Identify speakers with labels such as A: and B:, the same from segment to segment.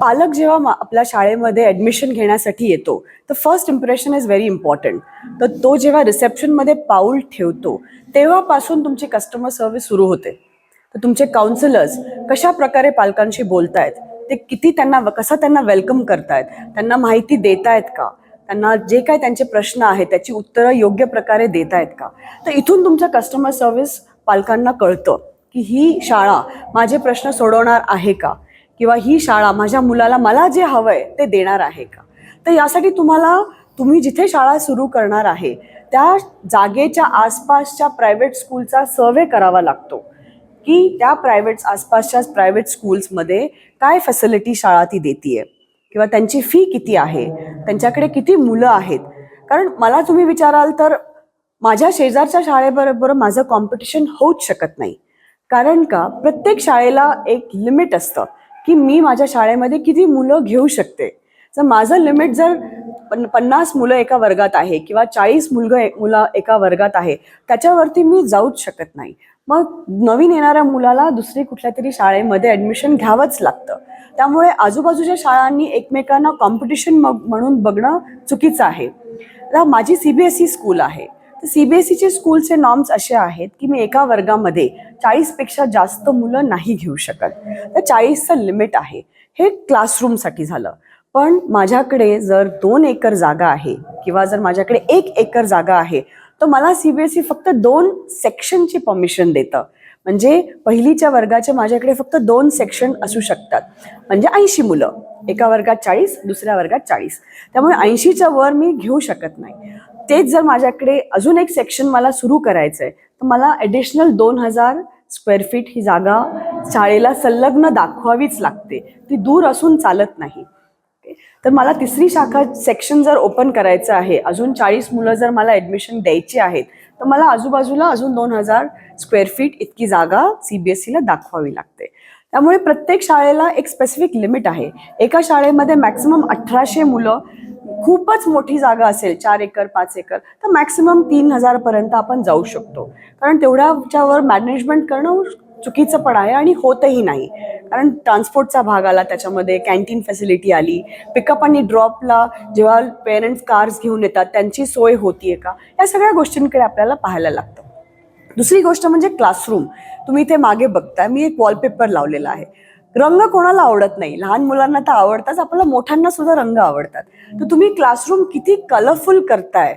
A: पालक जेव्हा आपल्या शाळेमध्ये ॲडमिशन घेण्यासाठी येतो तर first impression is very important तर तो जेव्हा रिसेप्शनमध्ये पाऊल ठेवतो तेव्हापासून तुमची कस्टमर सर्व्हिस सुरू होते. तर तुमचे काउन्सिलर्स कशा प्रकारे पालकांशी बोलतायत ते किती त्यांना कसं त्यांना वेलकम करतायत त्यांना माहिती देतायत का त्यांना जे काय त्यांचे प्रश्न आहेत त्याची उत्तरं योग्य प्रकारे देत आहेत का? तर इथून तुमचं कस्टमर सर्व्हिस पालकांना कळतं की ही शाळा माझे प्रश्न सोडवणार आहे का? किंवा ही शाळा माझ्या मुलाला मला जे हवं आहे ते देणार आहे का? तर यासाठी तुम्हाला तुम्ही जिथे शाळा सुरू करणार आहे त्या जागेच्या आसपासच्या प्रायव्हेट स्कूलचा सर्वे करावा लागतो. की त्या प्रायव्हेट आसपासच्या प्रायव्हेट स्कूल्समध्ये काय फॅसिलिटी शाळा ती देते किंवा त्यांची फी किती आहे? त्यांच्याकडे किती मुलं आहेत? कारण मला तुम्ही विचाराल तर माझ्या शेजारच्या शाळेबरोबर माझं कॉम्पिटिशन होऊच शकत नाही. कारण का? प्रत्येक शाळेला एक लिमिट असतं. की मी माझ्या शाळेमध्ये किती मुलं घेऊ शकते. तर माझं लिमिट जर पन पन्नास मुलं एका वर्गात आहे किंवा चाळीस मुलगं मुलं एका वर्गात आहे त्याच्यावरती मी जाऊच शकत नाही. मग नवीन येणाऱ्या मुलाला दुसरी कुठल्या तरी शाळेमध्ये ॲडमिशन घ्यावंच लागतं. त्यामुळे आजूबाजूच्या शाळांनी एकमेकांना कॉम्पिटिशन मग म्हणून बघणं चुकीचं आहे. माझी C B S E school आहे. सीबीएसईचे स्कूलचे नॉर्म्स असे आहेत की मी एका वर्गामध्ये चाळीसपेक्षा जास्त मुलं नाही घेऊ शकत. तर चाळीसचं लिमिट आहे. हे क्लासरूमसाठी झालं. पण माझ्याकडे जर दोन एकर जागा आहे किंवा जर माझ्याकडे एक एकर जागा आहे तर मला सीबीएसई फक्त दोन सेक्शनची परमिशन देतं. म्हणजे पहिलीच्या वर्गाचे माझ्याकडे फक्त दोन सेक्शन असू शकतात. म्हणजे ऐंशी मुलं. एका वर्गात चाळीस दुसऱ्या वर्गात चाळीस. त्यामुळे ऐंशीच्या वर मी घेऊ शकत नाही. तेच जर माझ्याकडे अजून एक सेक्शन मला सुरू करायचं आहे तर मला ॲडिशनल दोन हजार स्क्वेअर फीट ही जागा शाळेला संलग्न दाखवावीच लागते. ती दूर असून चालत नाही. तर मला तिसरी शाखा सेक्शन जर ओपन करायचं आहे अजून चाळीस मुलं जर मला ॲडमिशन द्यायची आहेत तर मला आजूबाजूला अजून दोन हजार स्क्वेअर फीट इतकी जागा सी बी एस सीला दाखवावी लागते. त्यामुळे प्रत्येक शाळेला एक स्पेसिफिक लिमिट आहे. एका शाळेमध्ये मॅक्सिमम अठराशे मुलं खूपच मोठी जागा असेल चार एकर पाच एकर तर मॅक्सिमम तीन हजारपर्यंत आपण जाऊ शकतो. कारण तेवढ्याच्यावर मॅनेजमेंट करणं चुकीचं पण आहे आणि होतही नाही. कारण ट्रान्सपोर्टचा भाग आला त्याच्यामध्ये कॅन्टीन फॅसिलिटी आली पिकअप आणि ड्रॉपला जेव्हा पेरेंट्स कार्स घेऊन येतात त्यांची सोय होतीये का? या सगळ्या गोष्टींकडे आपल्याला पाहायला लागतं. दुसरी गोष्ट म्हणजे क्लासरूम तुम्ही इथे मागे बघताय मी एक वॉलपेपर लावलेला आहे. रंग कोणाला आवडत नाही. लहान मुलांना तर आवडताच आपल्याला मोठ्यांना सुद्धा रंग आवडतात. तर तुम्ही क्लासरूम किती कलरफुल करताय?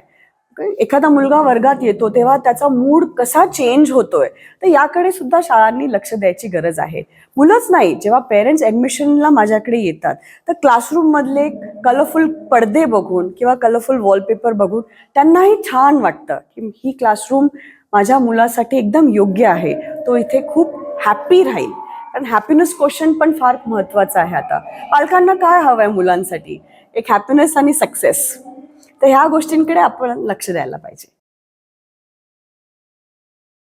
A: एखादा मुलगा वर्गात येतो तेव्हा त्याचा मूड कसा चेंज होतोय? तर याकडे सुद्धा शाळांनी लक्ष द्यायची गरज आहे. मुलंच नाही जेव्हा पेरेंट्स ॲडमिशनला माझ्याकडे येतात तर क्लासरूम मधले कलरफुल पडदे बघून किंवा कलरफुल वॉलपेपर बघून त्यांनाही छान वाटतं की ही क्लासरूम माझ्या मुलासाठी एकदम योग्य आहे. तो इथे खूप हॅप्पी राहील. कारण हॅपीनेस क्वेश्चन पण फार महत्त्वाचं आहे आता. पालकांना काय हवं आहे मुलांसाठी? एक हॅपीनेस आणि सक्सेस तर ह्या गोष्टींकडे आपण लक्ष द्यायला पाहिजे.